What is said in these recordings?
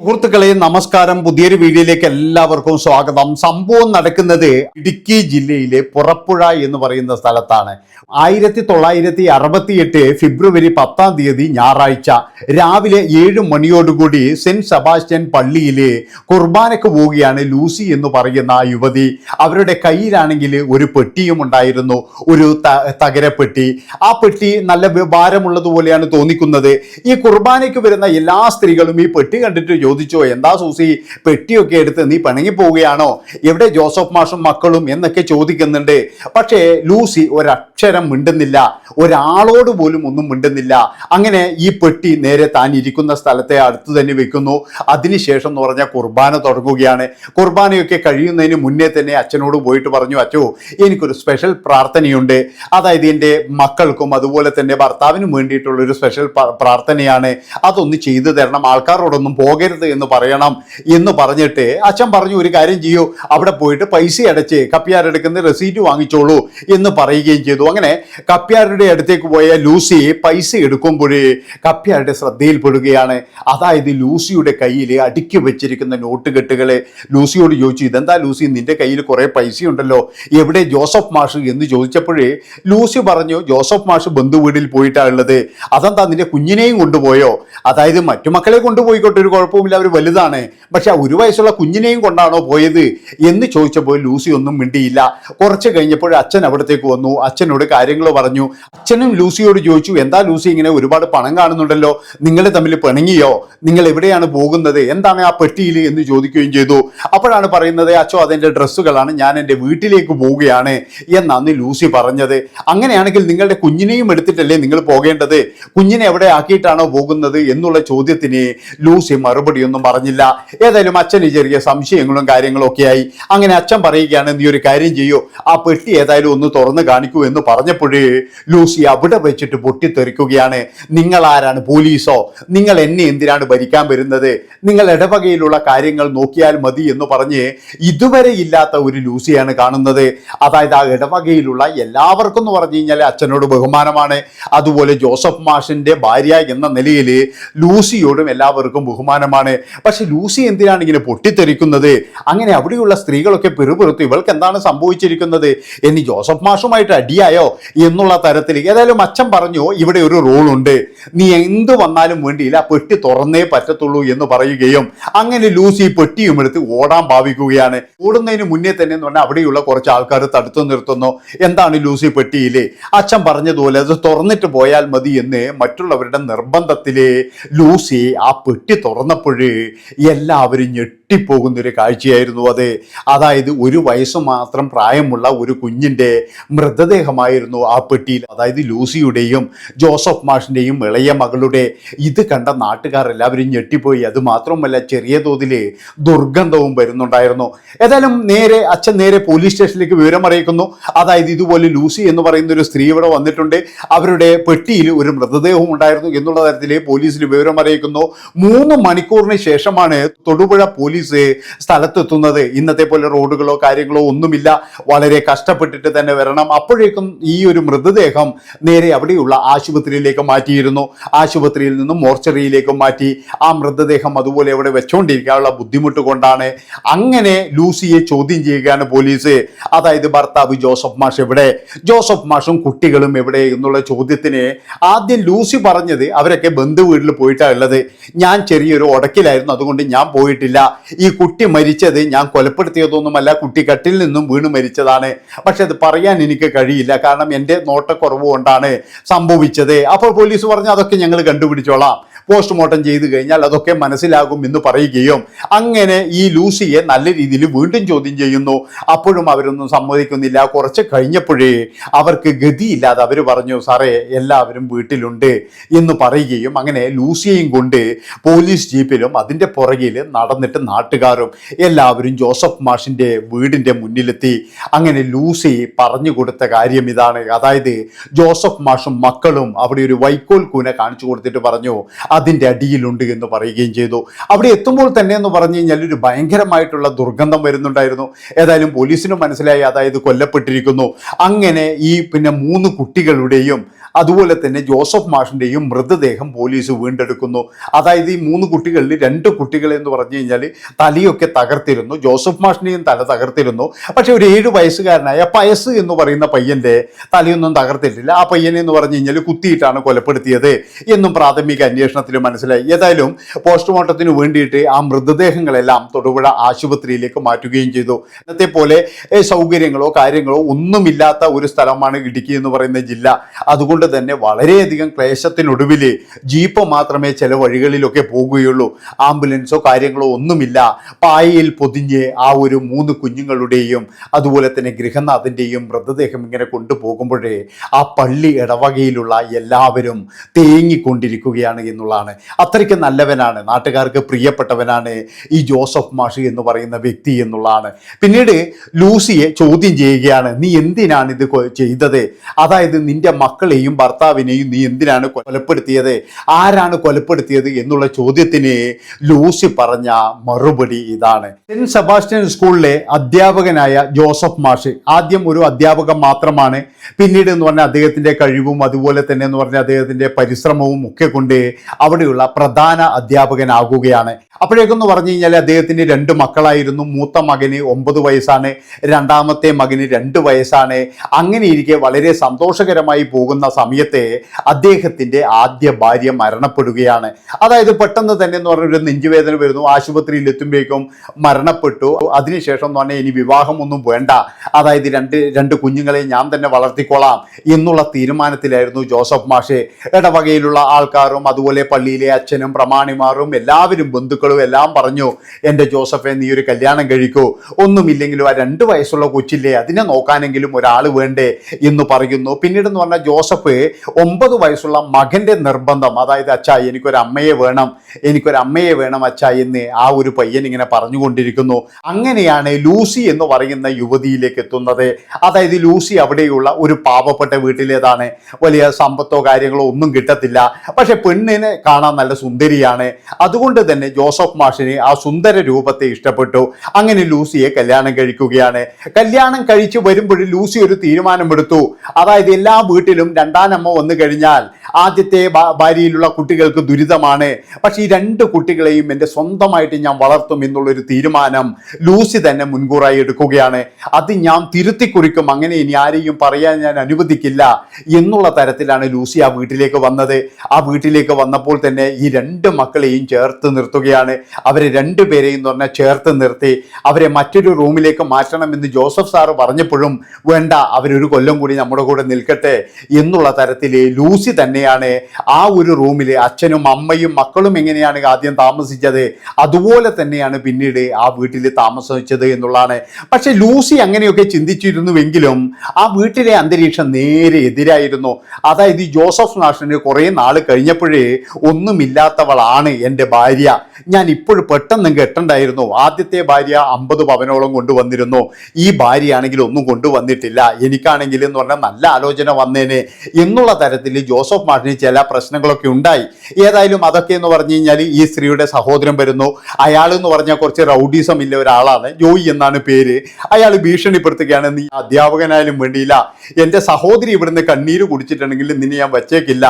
സുഹൃത്തുക്കളെ നമസ്കാരം. പുതിയൊരു വീഡിയോയിലേക്ക് എല്ലാവർക്കും സ്വാഗതം. സംഭവം നടക്കുന്നത് ഇടുക്കി ജില്ലയിലെ പുറപ്പുഴ എന്ന് പറയുന്ന സ്ഥലത്താണ്. ആയിരത്തി തൊള്ളായിരത്തി അറുപത്തി എട്ട് ഫെബ്രുവരി പത്താം തീയതി ഞായറാഴ്ച രാവിലെ ഏഴ് മണിയോടുകൂടി സെന്റ് സെബാസ്റ്റ്യൻ പള്ളിയിലെ കുർബാനക്ക് പോവുകയാണ് ലൂസി എന്ന് പറയുന്ന യുവതി. അവരുടെ കയ്യിലാണെങ്കിൽ ഒരു പെട്ടിയും ഉണ്ടായിരുന്നു ഒരു തകരപ്പെട്ടി. ആ പെട്ടി നല്ല ഭാരമുള്ളതുപോലെയാണ് തോന്നിക്കുന്നത്. ഈ കുർബാനയ്ക്ക് വരുന്ന എല്ലാ സ്ത്രീകളും ഈ പെട്ടി കണ്ടിട്ട് ചോദിച്ചോ? എന്താ സൂസി? പെട്ടിയൊക്കെ എടുത്ത് നീ പിണങ്ങി പോവുകയാണോ? എവിടെ ജോസഫ് മാഷും മക്കളും എന്നൊക്കെ ചോദിക്കുന്നുണ്ട്. പക്ഷേ ലൂസി ഒരക്ഷരം മിണ്ടുന്നില്ല. ഒരാളോട് പോലും ഒന്നും മിണ്ടുന്നില്ല. അങ്ങനെ ഈ പെട്ടി നേരെ താൻ ഇരിക്കുന്ന സ്ഥലത്തെ അടുത്ത് തന്നെ വെക്കുന്നു. അതിനുശേഷം എന്ന് പറഞ്ഞാൽ കുർബാന തുടങ്ങുകയാണ്. കുർബാനയൊക്കെ കഴിയുന്നതിന് മുന്നേ തന്നെ അച്ഛനോട് പോയിട്ട് പറഞ്ഞു അച്ഛോ എനിക്കൊരു സ്പെഷ്യൽ പ്രാർത്ഥനയുണ്ട്. അതായത് എന്റെ മക്കൾക്കും അതുപോലെ തന്നെ ഭർത്താവിനും വേണ്ടിയിട്ടുള്ള ഒരു സ്പെഷ്യൽ പ്രാർത്ഥനയാണ്. അതൊന്ന് ചെയ്തു തരണം. ആൾക്കാരോടൊന്നും പോകരുത് എന്ന് പറയണം എന്ന് പറഞ്ഞിട്ട് അച്ഛൻ പറഞ്ഞു ഒരു കാര്യം ചെയ്യൂ അവിടെ പോയിട്ട് പൈസ അടച്ച് കപ്പ്യാരെടുക്കുന്ന റെസീറ്റ് വാങ്ങിച്ചോളൂ എന്ന് പറയുകയും ചെയ്തു. അങ്ങനെ കപ്പ്യാരുടെ അടുത്തേക്ക് പോയ ലൂസി പൈസ എടുക്കുമ്പോഴേ കപ്പ്യാരുടെ ശ്രദ്ധയിൽപ്പെടുകയാണ് അതായത് ലൂസിയുടെ കയ്യിൽ അടുക്കി വെച്ചിരിക്കുന്ന നോട്ട് കെട്ടുകളെ ലൂസിയോട് ചോദിച്ചു ഇതെന്താ ലൂസി നിന്റെ കയ്യിൽ കുറെ പൈസയുണ്ടല്ലോ? എവിടെ ജോസഫ് മാഷ്? എന്ന് ചോദിച്ചപ്പോഴേ ലൂസി പറഞ്ഞു ജോസഫ് മാഷ് ബന്ധുവീടിൽ പോയിട്ടാണ് ഉള്ളത്. അതെന്താ നിന്റെ കുഞ്ഞിനെയും കൊണ്ടുപോയോ? അതായത് മറ്റു മക്കളെ കൊണ്ടുപോയിക്കോട്ടെ ഒരു കുഴപ്പമില്ല അവർ വലുതാണ്. പക്ഷെ ഒരു വയസ്സുള്ള കുഞ്ഞിനെയും കൊണ്ടാണോ പോയത് എന്ന് ചോദിച്ചപ്പോൾ ലൂസി ഒന്നും മിണ്ടിയില്ല. കുറച്ച് കഴിഞ്ഞപ്പോൾ അച്ഛൻ അവിടത്തേക്ക് വന്നു. അച്ഛനോട് കാര്യങ്ങൾ പറഞ്ഞു. അച്ഛനും ലൂസിയോട് ചോദിച്ചു എന്താ ലൂസി ഇങ്ങനെ ഒരുപാട് പണം കാണുന്നുണ്ടല്ലോ? നിങ്ങൾ തമ്മിൽ പിണങ്ങിയോ? നിങ്ങൾ എവിടെയാണ് പോകുന്നത്? എന്താണ് ആ പെട്ടിയിൽ എന്ന് ചോദിക്കുകയും ചെയ്തു. അപ്പോഴാണ് പറയുന്നത് അച്ഛോ അതെന്റെ ഡ്രസ്സുകളാണ്. ഞാൻ എന്റെ വീട്ടിലേക്ക് പോവുകയാണ്. എന്നാണ് ലൂസി പറഞ്ഞത്. അങ്ങനെയാണെങ്കിൽ നിങ്ങളുടെ കുഞ്ഞിനെയും എടുത്തിട്ടല്ലേ നിങ്ങൾ പോകേണ്ടത്? കുഞ്ഞിനെ എവിടെ ആക്കിയിട്ടാണോ പോകുന്നത് എന്നുള്ള ചോദ്യത്തിന് ലൂസി മറുപടിയൊന്നും പറഞ്ഞില്ല. ഏതായാലും അച്ഛന് ചെറിയ സംശയങ്ങളും കാര്യങ്ങളും ഒക്കെ ആയി. അങ്ങനെ അച്ഛൻ പറയുകയാണ് നീ ഒരു കാര്യം ചെയ്യൂ. ആ പെട്ടി ഏതായാലും ഒന്ന് തുറന്ന് കാണിക്കൂ എന്ന് പറഞ്ഞപ്പോഴേ ലൂസി അവിടെ വെച്ചിട്ട് പൊട്ടിത്തെറിക്കുകയാണ്. നിങ്ങൾ ആരാണ്? പോലീസോ? നിങ്ങൾ എന്നെ എന്തിനാണ് ഭരിക്കാൻ വരുന്നത്? നിങ്ങൾ ഇടവകയിലുള്ള കാര്യങ്ങൾ നോക്കിയാൽ മതി എന്ന് പറഞ്ഞ് ഇതുവരെ ഇല്ലാത്ത ഒരു ലൂസിയാണ് കാണുന്നത്. അതായത് ആ ഇടവകയിലുള്ള എല്ലാവർക്കും എന്ന് പറഞ്ഞു കഴിഞ്ഞാൽ അച്ഛനോട് ബഹുമാനമാണ്. അതുപോലെ ജോസഫ് മാഷിന്റെ ഭാര്യ എന്ന നിലയിൽ ലൂസിയോടും എല്ലാവർക്കും ബഹുമാനമാണ്. പക്ഷെ ലൂസി എന്തിനാണ് ഇങ്ങനെ പൊട്ടിത്തെറിക്കുന്നത്? അങ്ങനെ അവിടെയുള്ള സ്ത്രീകളൊക്കെ പെറുപെറുത്തു ഇവൾക്ക് എന്താണ് സംഭവിച്ചിരിക്കുന്നത്? എന്ന് ജോസഫ് മാഷുമായിട്ട് അടിയായോ? എന്നുള്ള തരത്തിൽ ഏതായാലും അച്ഛൻ പറഞ്ഞു ഇവിടെ ഒരു റൂൾ ഉണ്ട്. നീ എന്ത് വന്നാലും വേണ്ടിയില്ല പെട്ടി തുറന്നേ പറ്റത്തുള്ളൂ എന്ന് പറയുകയും അങ്ങനെ ലൂസി പെട്ടിയും എടുത്ത് ഓടാൻ ഭാവിക്കുകയാണ്. ഓടുന്നതിന് മുന്നേ തന്നെ എന്ന് പറഞ്ഞാൽ അവിടെയുള്ള കുറച്ച് ആൾക്കാർ തടുത്തു നിർത്തുന്നു. എന്താണ് ലൂസി പെട്ടിയിലെ? അച്ഛൻ പറഞ്ഞതുപോലെ അത് തുറന്നിട്ട് പോയാൽ മതി എന്ന് മറ്റുള്ളവരുടെ നിർബന്ധത്തിലെ ലൂസി ആ പെട്ടി തുറന്നപ്പോഴേ എല്ലാവരും ഞെട്ടിപ്പോകുന്നൊരു കാഴ്ചയായിരുന്നു അത്. അതായത് ഒരു വയസ്സ് മാത്രം പ്രായമുള്ള ഒരു കുഞ്ഞിന്റെ മൃതദേഹമായിരുന്നു ആ പെട്ടിയിൽ. അതായത് ലൂസിയുടെയും ജോസഫ് മാഷിന്റെയും ഇളയ മകളുടെ ഇത് കണ്ട നാട്ടുകാർ എല്ലാവരും ഞെട്ടിപ്പോയി. അത് മാത്രമല്ല ചെറിയ തോതിൽ ദുർഗന്ധവും വരുന്നുണ്ടായിരുന്നു. ഏതായാലും നേരെ അച്ഛൻ നേരെ പോലീസ് സ്റ്റേഷനിലേക്ക് വിവരം അറിയിക്കുന്നു. അതായത് ഇതുപോലെ ലൂസി എന്ന് പറയുന്ന ഒരു സ്ത്രീ ഇവിടെ വന്നിട്ടുണ്ട്. അവരുടെ പെട്ടിയിൽ ഒരു മൃതദേഹം ഉണ്ടായിരുന്നു എന്നുള്ള തരത്തിൽ പോലീസിൽ വിവരം അറിയിക്കുന്നു. മൂന്ന് മണിക്കൂറിന് ശേഷമാണ് തൊടുപുഴ പോലീസ് സ്ഥലത്തെത്തുന്നത്. ഇന്നത്തെ പോലെ റോഡുകളോ കാര്യങ്ങളോ ഒന്നുമില്ല. വളരെ കഷ്ടപ്പെട്ടിട്ട് തന്നെ വരണം. അപ്പോഴേക്കും ഈ ഒരു മൃതദേഹം നേരെ അവിടെയുള്ള ആശുപത്രിയിലേക്ക് മാറ്റിയിരുന്നു. ആശുപത്രിയിൽ നിന്നും മോർച്ചറിയിലേക്ക് മാറ്റി. ആ മൃതദേഹം അതുപോലെ അവിടെ വെച്ചുകൊണ്ടിരിക്കാനുള്ള ബുദ്ധിമുട്ട് കൊണ്ടാണ് അങ്ങനെ ലൂസിയെ ചോദ്യം ചെയ്യുകയാണ് പോലീസ്. അതായത് ഭർത്താവ് ജോസഫ് മാഷ് എവിടെ? ജോസഫ് മാഷും കുട്ടികളും എവിടെ എന്നുള്ള ചോദ്യത്തിന് ആദ്യം ലൂസി പറഞ്ഞത് അവരൊക്കെ ബന്ധു വീട്ടിൽ പോയിട്ടാണ് ഉള്ളത്. ഞാൻ ചെറിയൊരു ഉടക്കിലായിരുന്നു അതുകൊണ്ട് ഞാൻ പോയിട്ടില്ല. ഈ കുട്ടി മരിച്ചത് ഞാൻ കൊലപ്പെടുത്തിയതൊന്നുമല്ല. കുട്ടി കട്ടിൽ നിന്നും വീണ് മരിച്ചതാണ്. പക്ഷെ അത് പറയാൻ എനിക്ക് കഴിയില്ല. കാരണം എന്റെ നോട്ടക്കുറവ് കൊണ്ടാണ് സംഭവിച്ചത്. അപ്പോൾ പോലീസ് പറഞ്ഞു അതൊക്കെ ഞങ്ങൾ കണ്ടുപിടിച്ചോളാം. പോസ്റ്റ്മോർട്ടം ചെയ്തു കഴിഞ്ഞാൽ അതൊക്കെ മനസ്സിലാകും എന്ന് പറയുകയും അങ്ങനെ ഈ ലൂസിയെ നല്ല രീതിയിൽ വീണ്ടും ചോദ്യം ചെയ്യുന്നു. അപ്പോഴും അവരൊന്നും സമ്മതിക്കുന്നില്ല. കുറച്ച് കഴിഞ്ഞപ്പോഴേ അവർക്ക് ഗതിയില്ലാതെ അവർ പറഞ്ഞു സാറേ എല്ലാവരും വീട്ടിലുണ്ട് എന്ന് പറയുകയും അങ്ങനെ ലൂസിയെയും കൊണ്ട് പോലീസ് ജീപ്പിലും അതിന്റെ പുറകിൽ നടന്നിട്ട് നാട്ടുകാരും എല്ലാവരും ജോസഫ് മാഷിന്റെ വീടിന്റെ മുന്നിലെത്തി. അങ്ങനെ ലൂസി പറഞ്ഞു കൊടുത്ത കാര്യം ഇതാണ്. അതായത് ജോസഫ് മാഷും മക്കളും അവിടെ ഒരു വൈക്കോൽ കൂന കാണിച്ചു കൊടുത്തിട്ട് പറഞ്ഞു അതിന്റെ അടിയിലുണ്ട് എന്ന് പറയുകയും ചെയ്തു. അവിടെ എത്തുമ്പോൾ തന്നെ എന്ന് പറഞ്ഞു കഴിഞ്ഞാൽ ഒരു ഭയങ്കരമായിട്ടുള്ള ദുർഗന്ധം വരുന്നുണ്ടായിരുന്നു. ഏതായാലും പോലീസിനും മനസ്സിലായി അതായത് കൊല്ലപ്പെട്ടിരിക്കുന്നു. അങ്ങനെ ഈ പിന്നെ മൂന്ന് കുട്ടികളുടെയും അതുപോലെ തന്നെ ജോസഫ് മാഷിന്റെയും മൃതദേഹം പോലീസ് വീണ്ടെടുക്കുന്നു. അതായത് ഈ മൂന്ന് കുട്ടികളിൽ രണ്ട് കുട്ടികളെ എന്ന് പറഞ്ഞു കഴിഞ്ഞാൽ തലയൊക്കെ തകർത്തിരുന്നു. ജോസഫ് മാഷിന്റെയും തല തകർത്തിരുന്നു. പക്ഷെ ഒരു ഏഴ് വയസ്സുകാരനായ പയസ് എന്ന് പറയുന്ന പയ്യന്റെ തലയൊന്നും തകർത്തിട്ടില്ല. ആ പയ്യനെ എന്ന് പറഞ്ഞു കഴിഞ്ഞാൽ കുത്തിയിട്ടാണ് കൊലപ്പെടുത്തിയത് എന്നും പ്രാഥമിക അന്വേഷണത്തിൽ മനസ്സിലായി. ഏതായാലും പോസ്റ്റ്മോർട്ടത്തിന് വേണ്ടിയിട്ട് ആ മൃതദേഹങ്ങളെല്ലാം തൊടുപുഴ ആശുപത്രിയിലേക്ക് മാറ്റുകയും ചെയ്തു. ഇന്നത്തെ പോലെ സൗകര്യങ്ങളോ കാര്യങ്ങളോ ഒന്നുമില്ലാത്ത ഒരു സ്ഥലമാണ് ഇടുക്കി എന്ന് പറയുന്ന ജില്ല. അതുകൊണ്ട് തന്നെ വളരെയധികം ക്ലേശത്തിനൊടുവിൽ ജീപ്പ് മാത്രമേ ചില വഴികളിലൊക്കെ പോകുകയുള്ളൂ. ആംബുലൻസോ കാര്യങ്ങളോ ഒന്നുമില്ല. പായയിൽ പൊതിഞ്ഞ് ആ ഒരു മൂന്ന് കുഞ്ഞുങ്ങളുടെയും അതുപോലെ തന്നെ ഗൃഹനാഥന്റെയും മൃതദേഹം ഇങ്ങനെ കൊണ്ടുപോകുമ്പോഴേ ആ പള്ളി ഇടവകയിലുള്ള എല്ലാവരും തേങ്ങിക്കൊണ്ടിരിക്കുകയാണ് എന്നുള്ളതാണ്. അത്രയ്ക്ക് നല്ലവനാണ്. നാട്ടുകാർക്ക് പ്രിയപ്പെട്ടവനാണ് ഈ ജോസഫ് മാഷ് എന്ന് പറയുന്ന വ്യക്തി എന്നുള്ളതാണ്. പിന്നീട് ലൂസിയെ ചോദ്യം ചെയ്യുകയാണ് നീ എന്തിനാണ് ഇത് ചെയ്തത്? അതായത് നിന്റെ മക്കളെയും ഭർത്താവിനെയും നീ എന്തിനാണ് കൊലപ്പെടുത്തിയത്? ആരാണ് കൊലപ്പെടുത്തിയത് എന്നുള്ള ചോദ്യത്തിന് ലൂസി പറഞ്ഞ മറുപടി ഇതാണ്. സെന്റ് സെബാസ്റ്റ്യൻ സ്കൂളിലെ അധ്യാപകനായ ജോസഫ് മാഷ് ആദ്യം ഒരു അധ്യാപകൻ മാത്രമാണ്. പിന്നീട് എന്ന് പറഞ്ഞാൽ അദ്ദേഹത്തിന്റെ കഴിവും അതുപോലെ തന്നെ എന്ന് പറഞ്ഞാൽ അദ്ദേഹത്തിന്റെ പരിശ്രമവും ഒക്കെ കൊണ്ട് അവിടെയുള്ള പ്രധാന അധ്യാപകനാകുകയാണ്. അപ്പോഴേക്കെന്ന് പറഞ്ഞു കഴിഞ്ഞാൽ അദ്ദേഹത്തിന് രണ്ട് മക്കളായിരുന്നു. മൂത്ത മകന് ഒമ്പത് വയസ്സാണ് രണ്ടാമത്തെ മകന് രണ്ട് വയസ്സാണ്. അങ്ങനെ ഇരിക്കെ വളരെ സന്തോഷകരമായി പോകുന്ന സമയത്ത് അദ്ദേഹത്തിന്റെ ആദ്യ ഭാര്യ മരണപ്പെടുകയാണ്. അതായത് പെട്ടെന്ന് തന്നെ എന്ന് പറഞ്ഞൊരു നെഞ്ചുവേദന വരുന്നു. ആശുപത്രിയിൽ എത്തുമ്പോഴേക്കും മരണപ്പെട്ടു. അതിനുശേഷം എന്ന് പറഞ്ഞാൽ ഇനി വിവാഹമൊന്നും വേണ്ട. അതായത് രണ്ട് രണ്ട് കുഞ്ഞുങ്ങളെ ഞാൻ തന്നെ വളർത്തിക്കോളാം എന്നുള്ള തീരുമാനത്തിലായിരുന്നു ജോസഫ് മാഷെ. ഇടവകയിലുള്ള ആൾക്കാരും അതുപോലെ പള്ളിയിലെ അച്ഛനും പ്രമാണിമാരും എല്ലാവരും ബന്ധുക്കളും എല്ലാം പറഞ്ഞു എന്റെ ജോസഫെ നീ ഒരു കല്യാണം കഴിക്കൂ. ഒന്നുമില്ലെങ്കിലും ആ രണ്ട് വയസ്സുള്ള കൊച്ചില്ലേ അതിനെ നോക്കാനെങ്കിലും ഒരാൾ വേണ്ടേ? എന്ന് പറയുന്നു. പിന്നീട് എന്ന് പറഞ്ഞാൽ ജോസഫ് ഒമ്പത് വയസ്സുള്ള മകന്റെ നിർബന്ധം. അതായത് അച്ഛ എനിക്കൊരു അമ്മയെ വേണം. എനിക്കൊരു അമ്മയെ വേണം അച്ഛ എന്ന് ആ ഒരു പയ്യൻ ഇങ്ങനെ പറഞ്ഞുകൊണ്ടിരിക്കുന്നു. അങ്ങനെയാണ് ലൂസി എന്ന് പറയുന്ന യുവതിയിലേക്ക് എത്തുന്നത്. അതായത് ലൂസി അവിടെയുള്ള ഒരു പാവപ്പെട്ട വീട്ടിലേതാണ്. വലിയ സമ്പത്തോ കാര്യങ്ങളോ ഒന്നും കിട്ടത്തില്ല. പക്ഷെ പെണ്ണിനെ കാണാൻ നല്ല സുന്ദരിയാണ്. അതുകൊണ്ട് തന്നെ ജോസഫ് മാഷിന് ആ സുന്ദര രൂപത്തെ ഇഷ്ടപ്പെട്ടു. അങ്ങനെ ലൂസിയെ കല്യാണം കഴിക്കുകയാണ്. കല്യാണം കഴിച്ചു വരുമ്പോൾ ലൂസി ഒരു തീരുമാനമെടുത്തു. അതായത് എല്ലാ വീട്ടിലും രണ്ടാനമ്മ വന്നു കഴിഞ്ഞാൽ ആദ്യത്തെ ഭാര്യയിലുള്ള കുട്ടികൾക്ക് ദുരിതമാണ്. പക്ഷേ ഈ രണ്ട് കുട്ടികളെയും എന്റെ സ്വന്തമായിട്ട് ഞാൻ വളർത്തും എന്നുള്ളൊരു തീരുമാനം ലൂസി തന്നെ മുൻകൂറായി എടുക്കുകയാണ്. അത് ഞാൻ തിരുത്തി കുറിക്കും അങ്ങനെ ഇനി ആരെയും പറയാൻ ഞാൻ അനുവദിക്കില്ല എന്നുള്ള തരത്തിലാണ് ലൂസി ആ വീട്ടിലേക്ക് വന്നത്. ആ വീട്ടിലേക്ക് വന്നപ്പോൾ തന്നെ ഈ രണ്ട് മക്കളെയും ചേർത്ത് നിർത്തുകയാണ്. അവരെ രണ്ടുപേരെയും എന്ന് പറഞ്ഞാൽ ചേർത്ത് നിർത്തി അവരെ മറ്റൊരു റൂമിലേക്ക് മാറ്റണമെന്ന് ജോസഫ് സാറ് പറഞ്ഞപ്പോഴും വേണ്ട അവരൊരു കൊല്ലം കൂടി നമ്മുടെ കൂടെ നിൽക്കട്ടെ എന്നുള്ള തരത്തിൽ ലൂസി തന്നെയാണ് ആ ഒരു റൂമിൽ അച്ഛനും അമ്മയും മക്കളും എങ്ങനെയാണ് ആദ്യം താമസിച്ചത്? അതുപോലെ തന്നെയാണ് പിന്നീട് ആ വീട്ടിൽ താമസിച്ചത് എന്നുള്ളതാണ്. പക്ഷെ ലൂസി അങ്ങനെയൊക്കെ ചിന്തിച്ചിരുന്നുവെങ്കിലും ആ വീട്ടിലെ അന്തരീക്ഷം നേരെ എതിരായിരുന്നു. അതായത് ജോസഫ് നാഷന് കുറേ നാൾ കഴിഞ്ഞപ്പോഴേ ഒന്നുമില്ലാത്തവളാണ് എന്റെ ഭാര്യ. ഞാൻ ഇപ്പോഴും പെട്ടെന്ന് കെട്ടണ്ടായിരുന്നു ആദ്യത്തെ ഭാര്യ അമ്പത് പവനോളം കൊണ്ടുവന്നിരുന്നു. ഈ ഭാര്യയാണെങ്കിൽ ഒന്നും കൊണ്ടുവന്നിട്ടില്ല. എനിക്കാണെങ്കിൽ എന്ന് പറഞ്ഞാൽ നല്ല ആലോചന വന്നേനെ. എന്നുള്ള തരത്തിൽ ജോസഫ് മാഷിന് ചില പ്രശ്നങ്ങളൊക്കെ ഉണ്ടായി. ഏതായാലും അതൊക്കെ എന്ന് പറഞ്ഞു കഴിഞ്ഞാൽ ഈ സ്ത്രീയുടെ സഹോദരൻ വരുന്നു. അയാൾ എന്ന് പറഞ്ഞാൽ കുറച്ച് റൗഡീസം ഇല്ല ഒരാളാണ്. ജോയി എന്നാണ് പേര്. അയാൾ ഭീഷണിപ്പെടുത്തുകയാണ്. നീ അധ്യാപകനായാലും വേണ്ടിയില്ല. എന്റെ സഹോദരി ഇവിടുന്ന് കണ്ണീര് കുടിച്ചിട്ടുണ്ടെങ്കിൽ നിന്നെ ഞാൻ വച്ചേക്കില്ല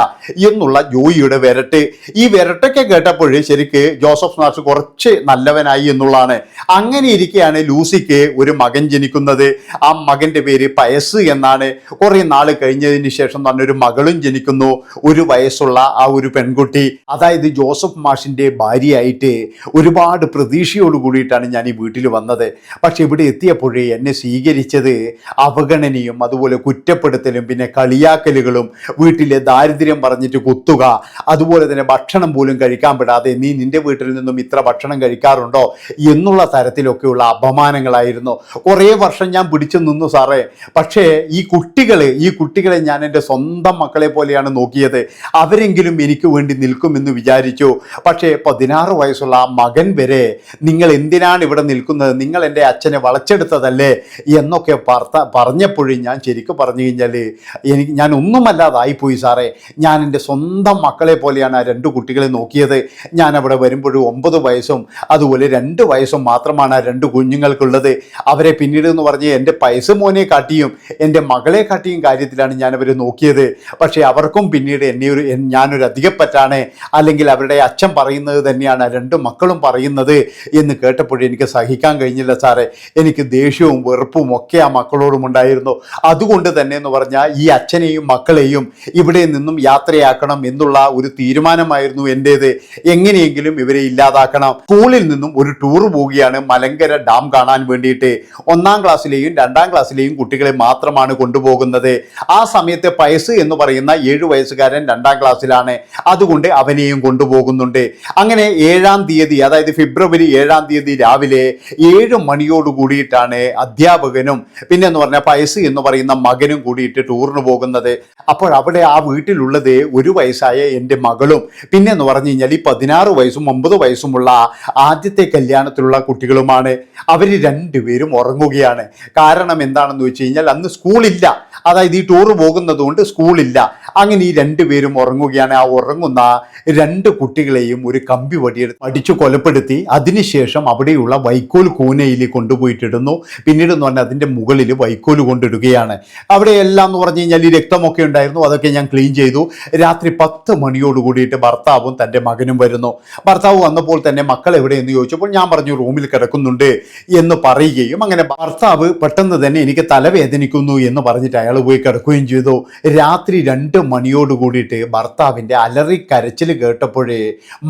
എന്നുള്ള ജോയിയുടെ വിരട്ട്. ഈ വിരട്ടൊക്കെ കേട്ടപ്പോൾ ശരിക്ക് ജോസഫ് നാഷ് കുറച്ച് നല്ലവനായി എന്നുള്ളതാണ്. അങ്ങനെ ഇരിക്കെയാണ് ലൂസിക്ക് ഒരു മകൻ ജനിക്കുന്നത്. ആ മകന്റെ പേര് പയസ് എന്നാണ്. കുറെ നാൾ കഴിഞ്ഞതിന് ശേഷം ഒരു മകളും ജനിക്കുന്നു. ഒരു വയസ്സുള്ള ആ ഒരു പെൺകുട്ടി അതായത് ജോസഫ് മാഷിന്റെ ഭാര്യയായിട്ട് ഒരുപാട് പ്രതീക്ഷയോട് കൂടിയിട്ടാണ് ഞാൻ ഈ വീട്ടിൽ വന്നത്. പക്ഷെ ഇവിടെ എത്തിയപ്പോഴേ എന്നെ സ്വീകരിച്ചത് അവഗണനയും അതുപോലെ കുറ്റപ്പെടുത്തലും പിന്നെ കളിയാക്കലുകളും വീട്ടിലെ ദാരിദ്ര്യം പറഞ്ഞിട്ട് കുത്തുക അതുപോലെ തന്നെ ഭക്ഷണം പോലും കഴിക്കാൻ പെടാതെ നീ നിന്റെ വീട്ടിൽ നിന്നും ഇത്ര ഭക്ഷണം കഴിക്കാറുണ്ടോ എന്നുള്ള തരത്തിലൊക്കെയുള്ള അപമാനങ്ങളായിരുന്നു. കുറേ വർഷം ഞാൻ പിടിച്ചു നിന്നു സാറേ. പക്ഷേ ഈ കുട്ടികൾ ഈ കുട്ടികളെ ഞാൻ എന്റെ സ്വന്തം മക്കളെ പോലെയാണ് നോക്കിയത്. അവരെങ്കിലും എനിക്ക് വേണ്ടി നിൽക്കുമെന്ന് വിചാരിച്ചു. പക്ഷേ പതിനാറ് വയസ്സുള്ള ആ മകൻ വരെ നിങ്ങൾ എന്തിനാണ് ഇവിടെ നിൽക്കുന്നത്? നിങ്ങൾ എന്റെ അച്ഛനെ വളച്ചെടുത്തതല്ലേ? എന്നൊക്കെ പറത്ത പറഞ്ഞപ്പോഴും ഞാൻ ശരിക്കും പറഞ്ഞു കഴിഞ്ഞാൽ എനിക്ക് ഞാൻ ഒന്നുമല്ലാതായിപ്പോയി സാറേ. ഞാൻ എന്റെ സ്വന്തം മക്കളെ പോലെയാണ് ആ രണ്ട് കുട്ടികളെ നോക്കിയത്. ഞാൻ അവിടെ വരുമ്പോഴും ഒമ്പത് വയസ്സും അതുപോലെ രണ്ട് വയസ്സും മാത്രമാണ് ആ രണ്ട് കുഞ്ഞുങ്ങൾക്കുള്ളത്. അവരെ പിന്നീട് എന്ന് പറഞ്ഞ് എന്റെ പൈസ മോനെ കാട്ടിയും എന്റെ മകളെ കാട്ടിയും കാര്യത്തിലാണ് ഞാൻ അവരെ നോക്കിയത്. കൊലപ്പെടുത്തിയത് പക്ഷേ അവർക്കും പിന്നീട് എന്നെ ഒരു ഞാനൊരു അധികപ്പറ്റാണ്. അല്ലെങ്കിൽ അവരുടെ അച്ഛൻ പറയുന്നത് തന്നെയാണ് രണ്ട് മക്കളും പറയുന്നത് എന്ന് കേട്ടപ്പോൾ എനിക്ക് സഹിക്കാൻ കഴിഞ്ഞില്ല സാറേ. എനിക്ക് ദേഷ്യവും വെറുപ്പും ഒക്കെ ആ മക്കളോടും ഉണ്ടായിരുന്നു. അതുകൊണ്ട് തന്നെ എന്ന് പറഞ്ഞാൽ ഈ അച്ഛനെയും മക്കളെയും ഇവിടെ നിന്നും യാത്രയാക്കണം എന്നുള്ള ഒരു തീരുമാനമായിരുന്നു എന്റേത് എങ്ങനെയെങ്കിലും ഇവരെ ഇല്ലാതാക്കണം. സ്കൂളിൽ നിന്നും ഒരു ടൂർ പോവുകയാണ് മലങ്കര ഡാം കാണാൻ വേണ്ടിയിട്ട്. ഒന്നാം ക്ലാസ്സിലെയും രണ്ടാം ക്ലാസ്സിലെയും കുട്ടികളെ മാത്രമാണ് കൊണ്ടുപോകുന്നത്. ആ സമയത്തെ പയസ് എന്ന് പറയുന്ന ഏഴു വയസ്സുകാരൻ രണ്ടാം ക്ലാസ്സിലാണ്. അതുകൊണ്ട് അവനെയും കൊണ്ടുപോകുന്നുണ്ട്. അങ്ങനെ ഏഴാം തീയതി അതായത് ഫെബ്രുവരി ഏഴാം തീയതി രാവിലെ ഏഴ് മണിയോട് കൂടിയിട്ടാണ് അധ്യാപകനും പിന്നെ എന്ന് പറഞ്ഞാൽ പയസ് എന്ന് പറയുന്ന മകനും കൂടിയിട്ട് ടൂറിന് പോകുന്നത്. അപ്പോൾ അവിടെ ആ വീട്ടിലുള്ളത് ഒരു വയസ്സായ എന്റെ മകളും പിന്നെ എന്ന് പറഞ്ഞു കഴിഞ്ഞാൽ ഈ പതിനാറ് വയസ്സും ഒമ്പത് വയസ്സുമുള്ള ആദ്യത്തെ കല്യാണത്തിലുള്ള കുട്ടികളുമാണ്. അവർ രണ്ടുപേരും ഉറങ്ങുകയാണ്. കാരണം എന്താണെന്ന് വെച്ച് കഴിഞ്ഞാൽ അന്ന് സ്കൂളില്ല. അതായത് ഈ ടൂർ പോകുന്നത് കൊണ്ട് സ്കൂളില്ല. അങ്ങനെ ഈ രണ്ടുപേരും ഉറങ്ങുകയാണ്. ആ ഉറങ്ങുന്ന രണ്ട് കുട്ടികളെയും ഒരു കമ്പി വടിയെടുത്ത് അടിച്ചു കൊലപ്പെടുത്തി. അതിനുശേഷം അവിടെയുള്ള വൈക്കോൽ കൂനയിൽ കൊണ്ടുപോയിട്ടിടുന്നു. പിന്നീട് എന്ന് പറഞ്ഞാൽ അതിന്റെ മുകളിൽ വൈക്കോൽ കൊണ്ടിടുകയാണ്. അവിടെ എല്ലാം എന്ന് പറഞ്ഞു കഴിഞ്ഞാൽ ഈ രക്തമൊക്കെ ഉണ്ടായിരുന്നു. അതൊക്കെ ഞാൻ ക്ലീൻ ചെയ്തു. രാത്രി പത്ത് മണിയോട് കൂടിയിട്ട് ഭർത്താവും തന്റെ മകനും വരുന്നു. ഭർത്താവ് വന്നപ്പോൾ തന്നെ മക്കൾ എവിടെയെന്ന് ചോദിച്ചപ്പോൾ ഞാൻ പറഞ്ഞു റൂമിൽ കിടക്കുന്നുണ്ട് എന്ന് പറയുകയും അങ്ങനെ ഭർത്താവ് പെട്ടെന്ന് തന്നെ എനിക്ക് തലവേദനിക്കുന്നു എന്ന് പറഞ്ഞിട്ട് അയാൾ പോയി കിടക്കുകയും ചെയ്തു. രാത്രി രണ്ട് മണിയോട് കൂടിയിട്ട് ഭർത്താവിന്റെ അലറി കരച്ചിൽ കേട്ടപ്പോഴേ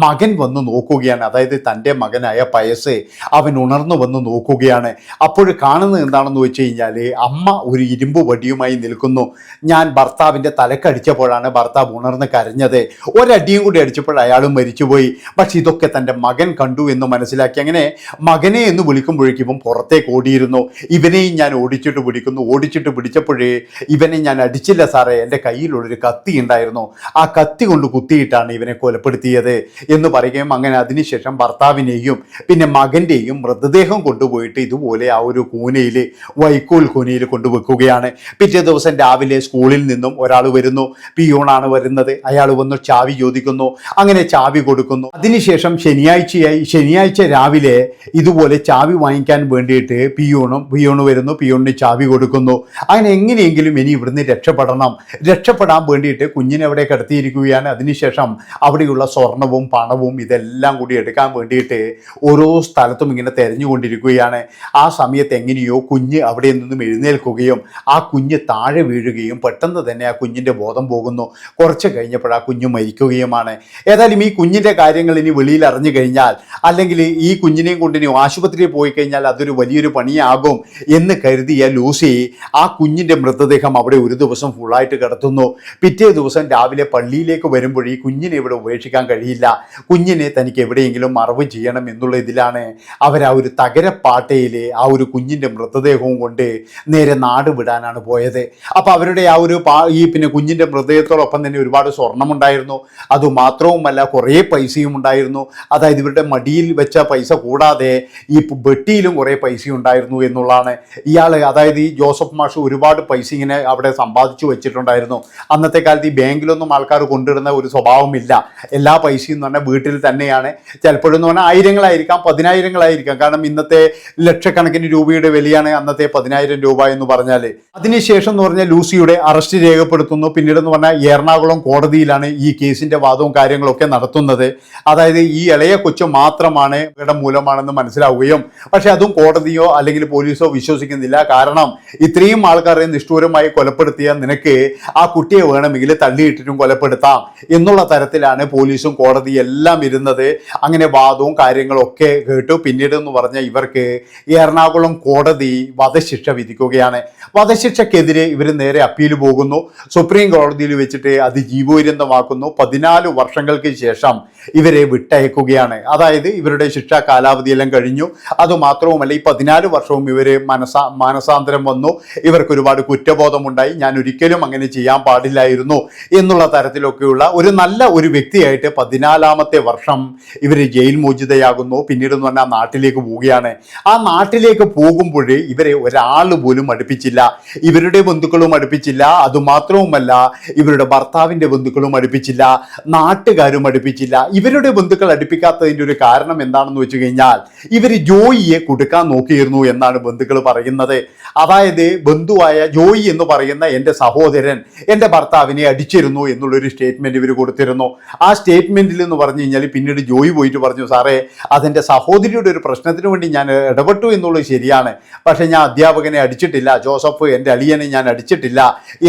മകൻ വന്ന് നോക്കുകയാണ്. അതായത് തന്റെ മകനായ പയസ് അവൻ ഉണർന്നു വന്ന് നോക്കുകയാണ്. അപ്പോൾ കാണുന്നത് എന്താണെന്ന് വെച്ച് കഴിഞ്ഞാൽ അമ്മ ഒരു ഇരുമ്പ് വടിയുമായി നിൽക്കുന്നു. ഞാൻ ഭർത്താവിന്റെ തലക്കടിച്ചപ്പോഴാണ് ഭർത്താവ് ഉണർന്ന് കരഞ്ഞത്. ഒരടിയും കൂടി അടിച്ചപ്പോൾ അയാളും മരിച്ചുപോയി. പക്ഷെ ഇതൊക്കെ തന്റെ മകൻ കണ്ടു എന്ന് മനസ്സിലാക്കി അങ്ങനെ മകനെ എന്ന് വിളിക്കുമ്പോഴേക്കും ഇവൻ പുറത്തേക്ക് ഓടിയിരുന്നു. ഇവനെയും ഞാൻ ഓടിച്ചിട്ട് പിടിക്കുന്നു. ഓടിച്ചിട്ട് പിടിച്ചപ്പോഴേ ഇവനെ ഞാൻ അടിച്ചില്ല സാറേ. എന്റെ കയ്യിലുള്ളൊരു കത്തി ഉണ്ടായിരുന്നു. ആ കത്തി കൊണ്ട് കുത്തിയിട്ടാണ് ഇവനെ കൊലപ്പെടുത്തിയത് എന്ന് പറയുകയും അങ്ങനെ അതിനുശേഷം ഭർത്താവിനെയും പിന്നെ മകന്റെയും മൃതദേഹം കൊണ്ടുപോയിട്ട് ഇതുപോലെ ആ ഒരു കൂനയിൽ വൈക്കോൽ കൂനയിൽ കൊണ്ടുവെക്കുകയാണ്. പിറ്റേ ദിവസം രാവിലെ സ്കൂളിൽ നിന്നും ഒരാൾ വരുന്നു. പിയൂണാണ് വരുന്നത്. അയാൾ വന്ന് ചാവി ചോദിക്കുന്നു. അങ്ങനെ ചാവി കൊടുക്കുന്നു. അതിനുശേഷം ശനിയാഴ്ചയായി ശനിയാഴ്ച രാവിലെ ഇതുപോലെ ചാവി വാങ്ങിക്കാൻ വേണ്ടിയിട്ട് പിയോണും പിയൂണ് വരുന്നു. പിയൂണിന് ചാവി കൊടുക്കുന്നു. അങ്ങനെ എങ്ങനെയെങ്കിലും ഇനി ഇവിടുന്ന് രക്ഷപ്പെടണം. രക്ഷപ്പെടാൻ വേണ്ടിയിട്ട് കുഞ്ഞിനെ അവിടെ കിടത്തിയിരിക്കുകയാണ് അതിനുശേഷം അവിടെയുള്ള സ്വർണവും പണവും ഇതെല്ലാം കൂടി എടുക്കാൻ വേണ്ടിയിട്ട് ഓരോ സ്ഥലത്തും ഇങ്ങനെ തെരഞ്ഞുകൊണ്ടിരിക്കുകയാണ്. ആ സമയത്ത് എങ്ങനെയോ കുഞ്ഞ് അവിടെ നിന്നും എഴുന്നേൽക്കുകയും ആ കുഞ്ഞ് താഴെ വീഴുകയും പെട്ടെന്ന് തന്നെ ആ കുഞ്ഞിന്റെ ബോധം പോകുന്നു. കുറച്ച് കഴിഞ്ഞപ്പോൾ ആ കുഞ്ഞ് മരിക്കുകയുമാണ്. ഏതായാലും ഈ കുഞ്ഞിന്റെ കാര്യങ്ങൾ ഇനി വെളിയിൽ അറിഞ്ഞു കഴിഞ്ഞാൽ അല്ലെങ്കിൽ ഈ കുഞ്ഞിനെയും കൊണ്ട് ഇനി ആശുപത്രിയിൽ പോയി കഴിഞ്ഞാൽ അതൊരു വലിയൊരു പണിയാകും എന്ന് കരുതിയ ലൂസി ആ കുഞ്ഞിന്റെ മൃതദേഹം അവിടെ ഒരു ദിവസം ഫുള്ളായിട്ട് കിടത്തുന്നു. പിറ്റേ ദിവസം രാവിലെ പള്ളിയിലേക്ക് വരുമ്പോൾ ഈ കുഞ്ഞിനെ ഇവിടെ ഉപേക്ഷിക്കാൻ കഴിയില്ല. കുഞ്ഞിനെ തനിക്ക് എവിടെയെങ്കിലും മറവ് ചെയ്യണം എന്നുള്ള ഇതിലാണ് അവർ ആ ഒരു തകരപ്പാട്ടയിൽ ആ ഒരു കുഞ്ഞിന്റെ മൃതദേഹവും കൊണ്ട് നേരെ നാട് വിടാനാണ് പോയത്. അപ്പോൾ അവരുടെ ആ ഒരു പാ ഈ പിന്നെ കുഞ്ഞിന്റെ മൃതദേഹത്തോടൊപ്പം തന്നെ ഒരുപാട് സ്വർണമുണ്ടായിരുന്നു. അതുമാത്രവുമല്ല കുറേ പൈസയും ഉണ്ടായിരുന്നു. അതായത് ഇവരുടെ മടിയിൽ വെച്ച പൈസ കൂടാതെ ഈ വെട്ടിയിലും കുറേ പൈസ ഉണ്ടായിരുന്നു എന്നുള്ളതാണ്. ഇയാൾ അതായത് ഈ ജോസഫ് മാഷ് ഒരുപാട് പൈസ ഇങ്ങനെ അവിടെ സമ്പാദിച്ചു വെച്ചിട്ടുണ്ടായിരുന്നു അന്നത്തെ കാലത്ത് ഈ ബാങ്കിലൊന്നും ആൾക്കാർ കൊണ്ടിടുന്ന ഒരു സ്വഭാവമില്ല. എല്ലാ പൈസയും എന്ന് പറഞ്ഞാൽ വീട്ടിൽ തന്നെയാണ്. ചിലപ്പോഴെന്ന് പറഞ്ഞാൽ ആയിരങ്ങളായിരിക്കാം പതിനായിരങ്ങളായിരിക്കാം. കാരണം ഇന്നത്തെ ലക്ഷക്കണക്കിന് രൂപയുടെ വിലയാണ് അന്നത്തെ പതിനായിരം രൂപ എന്ന് പറഞ്ഞാൽ. അതിനുശേഷം എന്ന് പറഞ്ഞാൽ ലൂസിയുടെ അറസ്റ്റ് രേഖപ്പെടുത്തുന്നു. പിന്നീട് എന്ന് പറഞ്ഞാൽ എറണാകുളം കോടതിയിലാണ് ഈ കേസിന്റെ വാദവും കാര്യങ്ങളൊക്കെ നടത്തുന്നത്. അതായത് ഈ ഇളയ കൊച്ചു മാത്രമാണ് ഇവരുടെ മൂലമാണെന്ന് മനസ്സിലാവുകയും പക്ഷെ അതും കോടതിയോ അല്ലെങ്കിൽ പോലീസോ വിശ്വസിക്കുന്നില്ല. കാരണം ഇത്രയും ആൾക്കാരെ നിഷ്ഠൂരമായി കൊലപ്പെടുത്തിയ നിനക്ക് ആ കുട്ടിയെ വേണമെങ്കിൽ തള്ളിയിട്ടിട്ടും കൊലപ്പെടുത്താം എന്നുള്ള തരത്തിലാണ് പോലീസും കോടതി എല്ലാം ഇരുന്നത്. അങ്ങനെ വാദവും കാര്യങ്ങളൊക്കെ കേട്ടു. പിന്നീട് എന്ന് പറഞ്ഞ ഇവർക്ക് എറണാകുളം കോടതി വധശിക്ഷ വിധിക്കുകയാണ്. വധശിക്ഷക്കെതിരെ ഇവർ നേരെ അപ്പീൽ പോകുന്നു. സുപ്രീം കോടതിയിൽ വെച്ചിട്ട് അത് ജീവപര്യന്തമാക്കുന്നു പതിനാല് വർഷങ്ങൾക്ക് ശേഷം ഇവരെ വിട്ടയക്കുകയാണ്. അതായത് ഇവരുടെ ശിക്ഷാ കാലാവധിയെല്ലാം കഴിഞ്ഞു. അതുമാത്രവുമല്ല ഈ പതിനാല് വർഷവും ഇവർ മനസാ മാനസാന്തരം വന്നു. ഇവർക്ക് ഒരുപാട് കുറ്റബോധമുണ്ടായി. ഞാൻ ഒരിക്കലും അങ്ങനെ ചെയ്യാൻ പാടില്ലായിരുന്നു എന്നുള്ള തരത്തിലൊക്കെയുള്ള ഒരു നല്ല ഒരു വ്യക്തിയായിട്ട് പതിനാലാമത്തെ വർഷം ഇവർ ജയിൽ മോചിതയാകുന്നു. പിന്നീട് എന്ന് പറഞ്ഞാൽ നാട്ടിലേക്ക് പോവുകയാണ്. ആ നാട്ടിലേക്ക് പോകുമ്പോൾ ഇവരെ ഒരാൾ പോലും അടുപ്പിച്ചില്ല. ഇവരുടെ ബന്ധുക്കളും അടുപ്പിച്ചില്ല. അതുമാത്രവുമല്ല ഇവരുടെ ഭർത്താവിന്റെ ബന്ധുക്കളും അടുപ്പിച്ചില്ല. നാട്ടുകാരും അടുപ്പിച്ചില്ല. ഇവരുടെ ബന്ധുക്കൾ അടുപ്പിക്കാത്തതിന്റെ ഒരു കാരണം എന്താണെന്ന് വെച്ച് കഴിഞ്ഞാൽ ഇവർ ജോയിയെ കൊടുക്കാൻ നോക്കിയിരുന്നു എന്നാണ് ബന്ധുക്കൾ പറയുന്നത്. അതായത് ബന്ധുവായ ജോയി എന്ന് പറയുന്ന എന്റെ സഹോദരൻ മുരളീധരൻ എന്റെ ഭർത്താവിനെ അടിച്ചിരുന്നു എന്നുള്ളൊരു സ്റ്റേറ്റ്മെന്റ് ഇവർ കൊടുത്തിരുന്നു. ആ സ്റ്റേറ്റ്മെന്റിൽ എന്ന് പറഞ്ഞു കഴിഞ്ഞാൽ പിന്നീട് ജോയി പോയിട്ട് പറഞ്ഞു സാറേ അതെന്റെ സഹോദരിയുടെ ഒരു പ്രശ്നത്തിന് വേണ്ടി ഞാൻ ഇടപെട്ടു എന്നുള്ളത് ശരിയാണ്. പക്ഷേ ഞാൻ അധ്യാപകനെ അടിച്ചിട്ടില്ല ജോസഫ് എന്റെ അളിയനെ ഞാൻ അടിച്ചിട്ടില്ല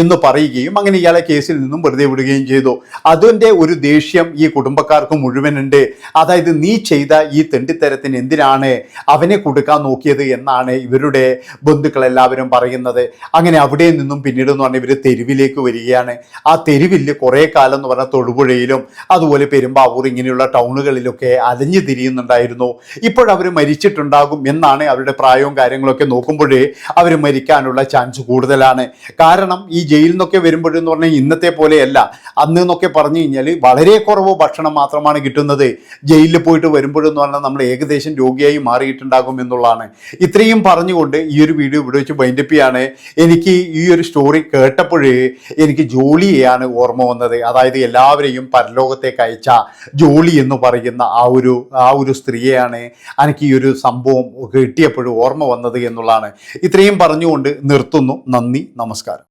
എന്ന് പറയുകയും അങ്ങനെ ഇയാളെ കേസിൽ നിന്നും വെറുതെ വിടുകയും ചെയ്തു. അതിന്റെ ഒരു ദേഷ്യം ഈ കുടുംബക്കാർക്ക് മുഴുവനുണ്ട്. അതായത് നീ ചെയ്ത ഈ തെണ്ടിത്തരത്തിന് എന്തിനാണ് അവനെ കൊടുക്കാൻ നോക്കിയത് എന്നാണ് ഇവരുടെ ബന്ധുക്കളെല്ലാവരും പറയുന്നത്. അങ്ങനെ അവിടെ നിന്നും പിന്നീട് എന്ന് പറഞ്ഞാൽ ഇവർ തെരുവിലേക്ക് വരികയാണ്. ആ തെരുവിൽ കുറേ കാലം എന്ന് പറഞ്ഞാൽ തൊടുപുഴയിലും അതുപോലെ പെരുമ്പാവൂർ ഇങ്ങനെയുള്ള ടൗണുകളിലൊക്കെ അലഞ്ഞു തിരിയുന്നുണ്ടായിരുന്നു. ഇപ്പോഴവർ മരിച്ചിട്ടുണ്ടാകും എന്നാണ് അവരുടെ പ്രായവും കാര്യങ്ങളൊക്കെ നോക്കുമ്പോഴേ അവർ മരിക്കാനുള്ള ചാൻസ് കൂടുതലാണ്. കാരണം ഈ ജയിലിൽ നിന്നൊക്കെ വരുമ്പോഴെന്ന് പറഞ്ഞാൽ ഇന്നത്തെ പോലെയല്ല. അന്ന് എന്നൊക്കെ പറഞ്ഞു കഴിഞ്ഞാൽ വളരെ കുറവ് ഭക്ഷണം മാത്രമാണ് കിട്ടുന്നത്. ജയിലിൽ പോയിട്ട് വരുമ്പോഴെന്ന് പറഞ്ഞാൽ നമ്മൾ ഏകദേശം രോഗിയായി മാറിയിട്ടുണ്ടാകും എന്നുള്ളതാണ്. ഇത്രയും പറഞ്ഞുകൊണ്ട് ഈ ഒരു വീഡിയോ ഇവിടെ വെച്ച് വൈൻഡപ്പിയാണ് എനിക്ക് ഈ ഒരു സ്റ്റോറി കേട്ടപ്പോഴേ എനിക്ക് ജോളിയെയാണ് ഓർമ്മ വന്നത്. അതായത് എല്ലാവരെയും പരലോകത്തേക്ക് അയച്ച ജോളി എന്ന് പറയുന്ന ആ ഒരു ആ ഒരു സ്ത്രീയെയാണ് എനിക്ക് ഈ ഒരു സംഭവം കിട്ടിയപ്പോഴും ഓർമ്മ വന്നത് എന്നുള്ളതാണ്. ഇത്രയും പറഞ്ഞുകൊണ്ട് നിർത്തുന്നു. നന്ദി നമസ്കാരം.